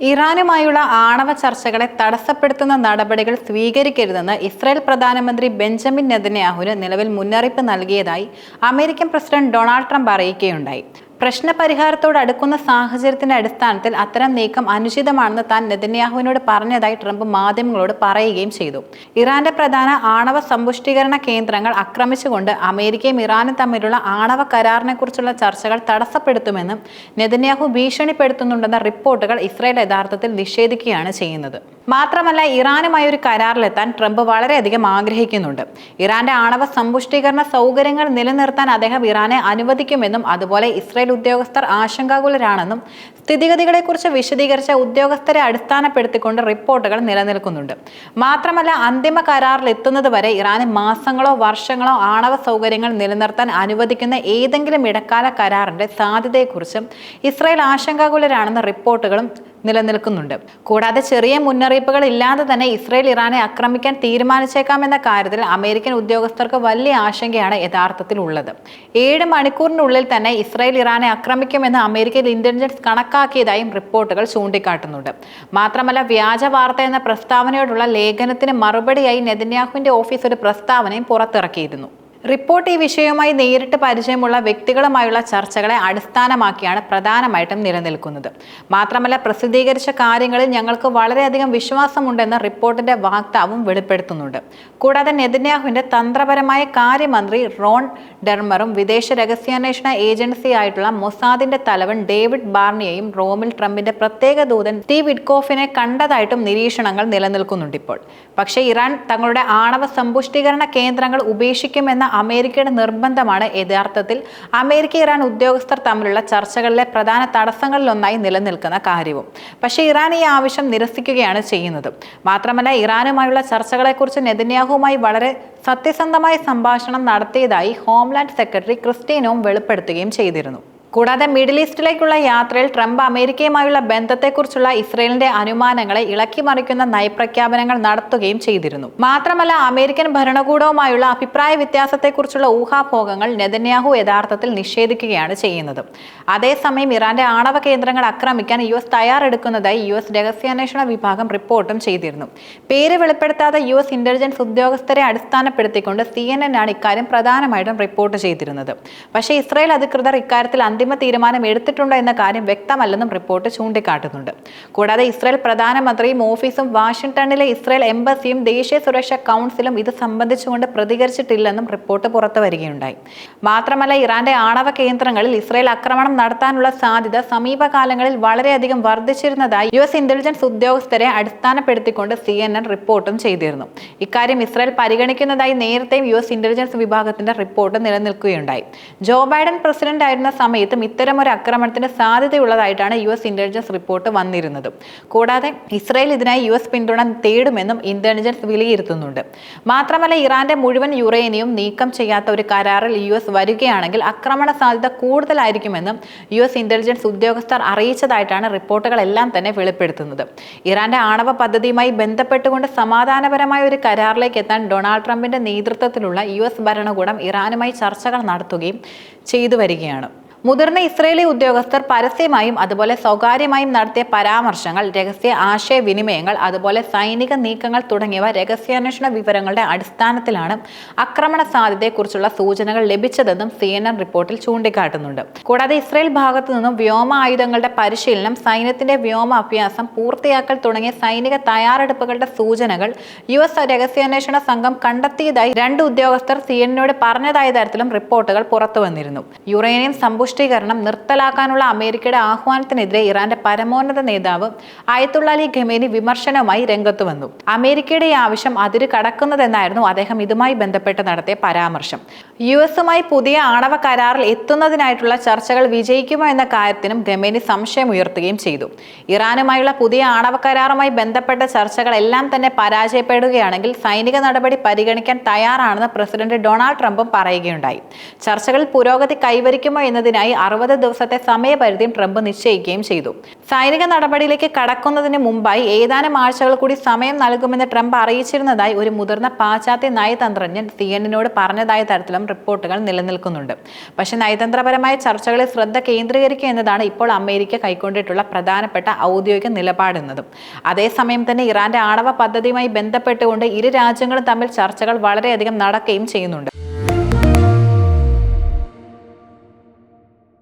ഇറാനുമായുള്ള ആണവ ചർച്ചകളെ തടസ്സപ്പെടുത്തുന്ന നടപടികൾ സ്വീകരിക്കരുതെന്ന് ഇസ്രായേൽ പ്രധാനമന്ത്രി ബെഞ്ചമിൻ നെതന്യാഹുവിന് നിലവിൽ മുന്നറിയിപ്പ് നൽകിയതായി അമേരിക്കൻ പ്രസിഡന്റ് ഡൊണാൾഡ് ട്രംപ് അറിയിക്കുകയുണ്ടായി. പ്രശ്നപരിഹാരത്തോട് അടുക്കുന്ന സാഹചര്യത്തിന്റെ അടിസ്ഥാനത്തിൽ അത്തരം നീക്കം അനുചിതമാണെന്ന് താൻ നെതന്യാഹുവിനോട് പറഞ്ഞതായി ട്രംപ് മാധ്യമങ്ങളോട് പറയുകയും ചെയ്തു. ഇറാന്റെ പ്രധാന ആണവ സമ്പുഷ്ടീകരണ കേന്ദ്രങ്ങൾ ആക്രമിച്ചുകൊണ്ട് അമേരിക്കയും ഇറാനും തമ്മിലുള്ള ആണവ കരാറിനെക്കുറിച്ചുള്ള ചർച്ചകൾ തടസ്സപ്പെടുത്തുമെന്നും നെതന്യാഹു ഭീഷണിപ്പെടുത്തുന്നുണ്ടെന്ന റിപ്പോർട്ടുകൾ ഇസ്രായേൽ യഥാർത്ഥത്തിൽ നിഷേധിക്കുകയാണ് ചെയ്യുന്നത്. മാത്രമല്ല ഇറാനുമായി ഒരു കരാറിലെത്താൻ ട്രംപ് വളരെയധികം ആഗ്രഹിക്കുന്നുണ്ട്. ഇറാന്റെ ആണവ സമ്പുഷ്ടീകരണ സൗകര്യങ്ങൾ നിലനിർത്താൻ അദ്ദേഹം ഇറാനെ അനുവദിക്കുമെന്നും അതുപോലെ ഇസ്രായേൽ ഉദ്യോഗസ്ഥർ ആശങ്കാകുലരാണെന്നും സ്ഥിതിഗതികളെക്കുറിച്ച് വിശദീകരിച്ച ഉദ്യോഗസ്ഥരെ അടിസ്ഥാനപ്പെടുത്തിക്കൊണ്ട് റിപ്പോർട്ടുകൾ നിലനിൽക്കുന്നുണ്ട്. മാത്രമല്ല അന്തിമ കരാറിൽ എത്തുന്നതുവരെ ഇറാന് മാസങ്ങളോ വർഷങ്ങളോ ആണവ സൗകര്യങ്ങൾ നിലനിർത്താൻ അനുവദിക്കുന്ന ഏതെങ്കിലും ഇടക്കാല കരാറിന്റെ സാധ്യതയെക്കുറിച്ചും ഇസ്രായേൽ ആശങ്കാകുലരാണെന്ന റിപ്പോർട്ടുകളും നിലനിൽക്കുന്നുണ്ട്. കൂടാതെ ചെറിയ മുന്നറിയിപ്പുകൾ ഇല്ലാതെ തന്നെ ഇസ്രയേൽ ഇറാനെ ആക്രമിക്കാൻ തീരുമാനിച്ചേക്കാമെന്ന കാര്യത്തിൽ അമേരിക്കൻ ഉദ്യോഗസ്ഥർക്ക് വലിയ ആശങ്കയാണ് യഥാർത്ഥത്തിൽ ഉള്ളത് ഏഴ് മണിക്കൂറിനുള്ളിൽ തന്നെ ഇസ്രയേൽ ഇറാനെ ആക്രമിക്കുമെന്ന് അമേരിക്കൻ ഇന്റലിജൻസ് കണക്കാക്കിയതായും റിപ്പോർട്ടുകൾ ചൂണ്ടിക്കാട്ടുന്നുണ്ട്. മാത്രമല്ല വ്യാജ വാർത്ത എന്ന പ്രസ്താവനയോടുള്ള ലേഖനത്തിന് മറുപടിയായി നെതന്യാഹുവിന്റെ ഓഫീസ് ഒരു പ്രസ്താവനയും പുറത്തിറക്കിയിരുന്നു. റിപ്പോർട്ട് ഈ വിഷയവുമായി നേരിട്ട് പരിചയമുള്ള വ്യക്തികളുമായുള്ള ചർച്ചകളെ അടിസ്ഥാനമാക്കിയാണ് പ്രധാനമായിട്ടും നിലനിൽക്കുന്നത്. മാത്രമല്ല പ്രസിദ്ധീകരിച്ച കാര്യങ്ങളിൽ ഞങ്ങൾക്ക് വളരെയധികം വിശ്വാസമുണ്ടെന്ന് റിപ്പോർട്ടിന്റെ വാക്താവും വെളിപ്പെടുത്തുന്നുണ്ട്. കൂടാതെ നെതന്യാഹുവിന്റെ തന്ത്രപരമായ കാര്യമന്ത്രി റോൺ ഡെർമറും വിദേശ രഹസ്യാന്വേഷണ ഏജൻസി ആയിട്ടുള്ള മൊസാദിന്റെ തലവൻ ഡേവിഡ് ബാർണിയെയും റോമിൽ ട്രംപിന്റെ പ്രത്യേക ദൂതൻ ടി വിഡ്കോഫിനെ കണ്ടതായിട്ടും നിരീക്ഷണങ്ങൾ നിലനിൽക്കുന്നുണ്ട് ഇപ്പോൾ. പക്ഷേ ഇറാൻ തങ്ങളുടെ ആണവ സമ്പുഷ്ടീകരണ കേന്ദ്രങ്ങൾ ഉപേക്ഷിക്കുമെന്ന അമേരിക്കയുടെ നിർബന്ധമാണ് യഥാർത്ഥത്തിൽ. അമേരിക്ക ഇറാൻ ഉദ്യോഗസ്ഥർ തമ്മിലുള്ള ചർച്ചകളിലെ പ്രധാന തടസ്സങ്ങളിലൊന്നായി നിലനിൽക്കുന്ന കാര്യവും. പക്ഷേ ഇറാൻ ഈ ആവശ്യം നിരസിക്കുകയാണ് ചെയ്യുന്നത്. മാത്രമല്ല ഇറാനുമായുള്ള ചർച്ചകളെക്കുറിച്ച് നെതന്യാഹുവുമായി വളരെ സത്യസന്ധമായ സംഭാഷണം നടത്തിയതായി ഹോംലാൻഡ് സെക്രട്ടറി ക്രിസ്റ്റീനോം വെളിപ്പെടുത്തുകയും ചെയ്തിരുന്നു. കൂടാതെ മിഡിൽ ഈസ്റ്റിലേക്കുള്ള യാത്രയിൽ ട്രംപ് അമേരിക്കയുമായുള്ള ബന്ധത്തെക്കുറിച്ചുള്ള ഇസ്രയേലിന്റെ അനുമാനങ്ങളെ ഇളക്കി മറിക്കുന്ന നയപ്രഖ്യാപനങ്ങൾ നടത്തുകയും ചെയ്തിരുന്നു. മാത്രമല്ല അമേരിക്കൻ ഭരണകൂടവുമായുള്ള അഭിപ്രായ വ്യത്യാസത്തെക്കുറിച്ചുള്ള ഊഹാഭോഗങ്ങൾ നെതന്യാഹു യഥാർത്ഥത്തിൽ നിഷേധിക്കുകയാണ് ചെയ്യുന്നത്. അതേസമയം ഇറാന്റെ ആണവ കേന്ദ്രങ്ങൾ ആക്രമിക്കാൻ യു എസ് തയ്യാറെടുക്കുന്നതായി യു എസ് രഹസ്യാന്വേഷണ വിഭാഗം റിപ്പോർട്ടും ചെയ്തിരുന്നു. പേര് വെളിപ്പെടുത്താതെ യു എസ് ഇന്റലിജൻസ് ഉദ്യോഗസ്ഥരെ അടിസ്ഥാനപ്പെടുത്തിക്കൊണ്ട് സി എൻ എൻ ആണ് ഇക്കാര്യം പ്രധാനമായിട്ടും റിപ്പോർട്ട് ചെയ്തിരുന്നത്. പക്ഷേ ഇസ്രായേൽ അധികൃതർ ഇക്കാര്യത്തിൽ അന്തിമ തീരുമാനം എടുത്തിട്ടുണ്ടോ എന്ന കാര്യം വ്യക്തമല്ലെന്നും റിപ്പോർട്ട് ചൂണ്ടിക്കാട്ടുന്നുണ്ട്. കൂടാതെ ഇസ്രായേൽ പ്രധാനമന്ത്രിയും ഓഫീസും വാഷിംഗ്ടണിലെ ഇസ്രായേൽ എംബസിയും ദേശീയ സുരക്ഷാ കൗൺസിലും ഇത് സംബന്ധിച്ചുകൊണ്ട് പ്രതികരിച്ചിട്ടില്ലെന്നും റിപ്പോർട്ട് പുറത്തു വരികയുണ്ടായി. മാത്രമല്ല ഇറാന്റെ ആണവ കേന്ദ്രങ്ങളിൽ ഇസ്രായേൽ ആക്രമണം നടത്താനുള്ള സാധ്യത സമീപകാലങ്ങളിൽ വളരെയധികം വർദ്ധിച്ചിരുന്നതായി യു എസ് ഇന്റലിജൻസ് ഉദ്യോഗസ്ഥരെ അടിസ്ഥാനപ്പെടുത്തിക്കൊണ്ട് സി എൻ എൻ റിപ്പോർട്ടും ചെയ്തിരുന്നു. ഇക്കാര്യം ഇസ്രായേൽ പരിഗണിക്കുന്നതായി നേരത്തെയും യു എസ് ഇന്റലിജൻസ് വിഭാഗത്തിന്റെ റിപ്പോർട്ട് നിലനിൽക്കുകയുണ്ടായി. ജോ ബൈഡൻ പ്രസിഡന്റ് ആയിരുന്ന സമയത്തും ഇത്തരം ഒരു ആക്രമണത്തിന് സാധ്യതയുള്ളതായിട്ടാണ് യു എസ് ഇന്റലിജൻസ് റിപ്പോർട്ട് വന്നിരുന്നത്. കൂടാതെ ഇസ്രായേൽ ഇതിനായി യു എസ് പിന്തുണ തേടുമെന്നും ഇന്റലിജൻസ് വിലയിരുത്തുന്നുണ്ട്. മാത്രമല്ല ഇറാന്റെ മുഴുവൻ യുറേനിയും നീക്കം ചെയ്യാത്ത ഒരു കരാറിൽ യു എസ് വരികയാണെങ്കിൽ ആക്രമണ സാധ്യത കൂടുതലായിരിക്കുമെന്നും യു എസ് ഇന്റലിജൻസ് ഉദ്യോഗസ്ഥർ അറിയിച്ചതായിട്ടാണ് റിപ്പോർട്ടുകളെല്ലാം തന്നെ വെളിപ്പെടുത്തുന്നത്. ഇറാന്റെ ആണവ പദ്ധതിയുമായി ബന്ധപ്പെട്ടുകൊണ്ട് സമാധാനപരമായ ഒരു കരാറിലേക്ക് എത്താൻ ഡൊണാൾഡ് ട്രംപിന്റെ നേതൃത്വത്തിലുള്ള യു എസ് ഭരണകൂടം ഇറാനുമായി ചർച്ചകൾ നടത്തുകയും ചെയ്തു വരികയാണ് മുതിർന്ന ഇസ്രയേലി ഉദ്യോഗസ്ഥർ പരസ്യമായും അതുപോലെ സ്വകാര്യമായും നടത്തിയ പരാമർശങ്ങൾ രഹസ്യ ആശയവിനിമയങ്ങൾ അതുപോലെ സൈനിക നീക്കങ്ങൾ തുടങ്ങിയവ രഹസ്യാന്വേഷണ വിവരങ്ങളുടെ അടിസ്ഥാനത്തിലാണ് ആക്രമണ സാധ്യതയെക്കുറിച്ചുള്ള സൂചനകൾ ലഭിച്ചതെന്നും സി റിപ്പോർട്ടിൽ ചൂണ്ടിക്കാട്ടുന്നുണ്ട്. കൂടാതെ ഇസ്രയേൽ ഭാഗത്തു നിന്നും വ്യോമ ആയുധങ്ങളുടെ പരിശീലനം സൈന്യത്തിന്റെ വ്യോമ അഭ്യാസം പൂർത്തിയാക്കൽ തുടങ്ങിയ സൈനിക തയ്യാറെടുപ്പുകളുടെ സൂചനകൾ യു എസ് രഹസ്യാന്വേഷണ സംഘം കണ്ടെത്തിയതായി രണ്ട് ഉദ്യോഗസ്ഥർ സി എന്നോട് പറഞ്ഞതായ തരത്തിലും റിപ്പോർട്ടുകൾ പുറത്തുവന്നിരുന്നു. വന്നിരുന്നു യുറേനിയം സമ്പുഷ്ടീകരണം നിർത്തലാക്കാനുള്ള അമേരിക്കയുടെ ആഹ്വാനത്തിനെതിരെ ഇറാന്റെ പരമോന്നത നേതാവ് അയത്തുള്ള അലി ഖമേനി വിമർശനവുമായി രംഗത്ത് വന്നു. അമേരിക്കയുടെ ഈ ആവശ്യം അതിര് കടക്കുന്നതെന്നായിരുന്നു അദ്ദേഹം ഇതുമായി ബന്ധപ്പെട്ട് നടത്തിയ പരാമർശം. യു എസുമായി പുതിയ ആണവ കരാറിൽ എത്തുന്നതിനായിട്ടുള്ള ചർച്ചകൾ വിജയിക്കുമോ എന്ന കാര്യത്തിനും ഖമേനി സംശയം ഉയർത്തുകയും ചെയ്തു. ഇറാനുമായുള്ള പുതിയ ആണവ കരാറുമായി ബന്ധപ്പെട്ട ചർച്ചകളെല്ലാം തന്നെ പരാജയപ്പെടുകയാണെങ്കിൽ സൈനിക നടപടി പരിഗണിക്കാൻ തയ്യാറാണെന്ന് പ്രസിഡന്റ് ഡൊണാൾഡ് ട്രംപും പറയുകയുണ്ടായി. ചർച്ചകൾ പുരോഗതി കൈവരിക്കുമോ എന്നതിനായി നടപടിക്കായി അറുപത് ദിവസത്തെ സമയപരിധിയും ട്രംപ് നിശ്ചയിക്കുകയും ചെയ്തു. സൈനിക നടപടിയിലേക്ക് കടക്കുന്നതിന് മുമ്പായി ഏതാനും ആഴ്ചകൾ കൂടി സമയം നൽകുമെന്ന് ട്രംപ് അറിയിച്ചിരുന്നതായി ഒരു മുതിർന്ന പാശ്ചാത്യ നയതന്ത്രജ്ഞൻ സി എന്നോട് പറഞ്ഞതായ തരത്തിലും റിപ്പോർട്ടുകൾ നിലനിൽക്കുന്നുണ്ട്. പക്ഷേ നയതന്ത്രപരമായ ചർച്ചകളിൽ ശ്രദ്ധ കേന്ദ്രീകരിക്കുക എന്നതാണ് ഇപ്പോൾ അമേരിക്ക കൈക്കൊണ്ടിട്ടുള്ള പ്രധാനപ്പെട്ട ഔദ്യോഗിക നിലപാടെന്നതും. അതേസമയം തന്നെ ഇറാന്റെ ആണവ പദ്ധതിയുമായി ബന്ധപ്പെട്ടുകൊണ്ട് ഇരു രാജ്യങ്ങളും തമ്മിൽ ചർച്ചകൾ വളരെയധികം നടക്കുകയും ചെയ്യുന്നുണ്ട്.